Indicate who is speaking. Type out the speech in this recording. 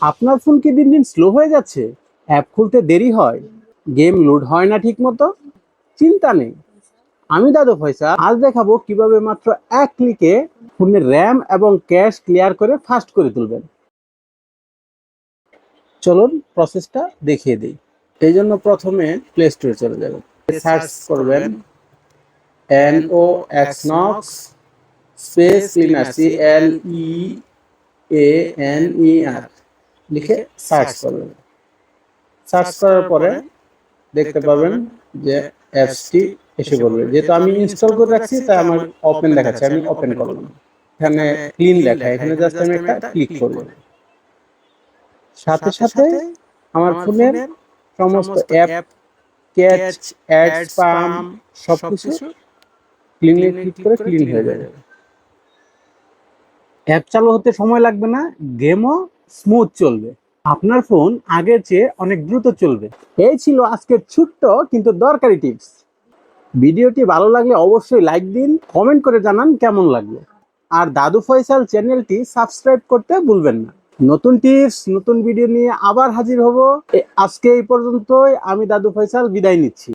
Speaker 1: আপনার ফোন কি দিন দিন স্লো হয়ে যাচ্ছে? অ্যাপ খুলতে দেরি হয়? গেম লোড হয় না ঠিক মতো চিন্তা নেই। আমি দাদু পয়সা আজ দেখাবো কীভাবে মাত্র এক ক্লিকে ফোনের র্যাম এবং ক্যাশ ক্লিয়ার করে ফাস্ট করে তুলবেন। চলুন প্রসেসটা দেখিয়ে দিই। এই জন্য প্রথমে প্লে স্টোরে চলে যাবেন সার্চ করবেন N O X Nox space cleaner C L E A N E R লিখে সার্চ করবেন। সার্চ করার পরে দেখতে পাবেন যে অ্যাপসটি এসে পড়বে। যেহেতু আমি ইনস্টল করে রাখছি তাই আমার ওপেন দেখাচ্ছে। আমি ওপেন করলাম। এখানে ক্লিন লেখা। এখানে জাস্ট আমি একটা ক্লিক করব সাথে সাথে আমার ফোনের সমস্ত অ্যাপ ক্যাচ অ্যাড স্পাম সবকিছু ক্লিনলি ক্লিক করে ক্লিন হয়ে যাবে। অ্যাপ চালু হতে সময় লাগবে না। গেমও স্মুথ চলবে। আপনার ফোন আগের চেয়ে অনেক দ্রুত চলবে। এই ছিল আজকের ছোট্ট কিন্তু দরকারি টিপস ভিডিওটি ভালো লাগলে অবশ্যই লাইক দিন কমেন্ট করে জানান কেমন লাগল। আর দাদু ফয়সাল চ্যানেলটি সাবস্ক্রাইব করতে ভুলবেন না। নতুন টিপস নতুন ভিডিও নিয়ে আবার হাজির হব। আজকে এই পর্যন্তই, আমি দাদু ফয়সাল বিদায় নিচ্ছি।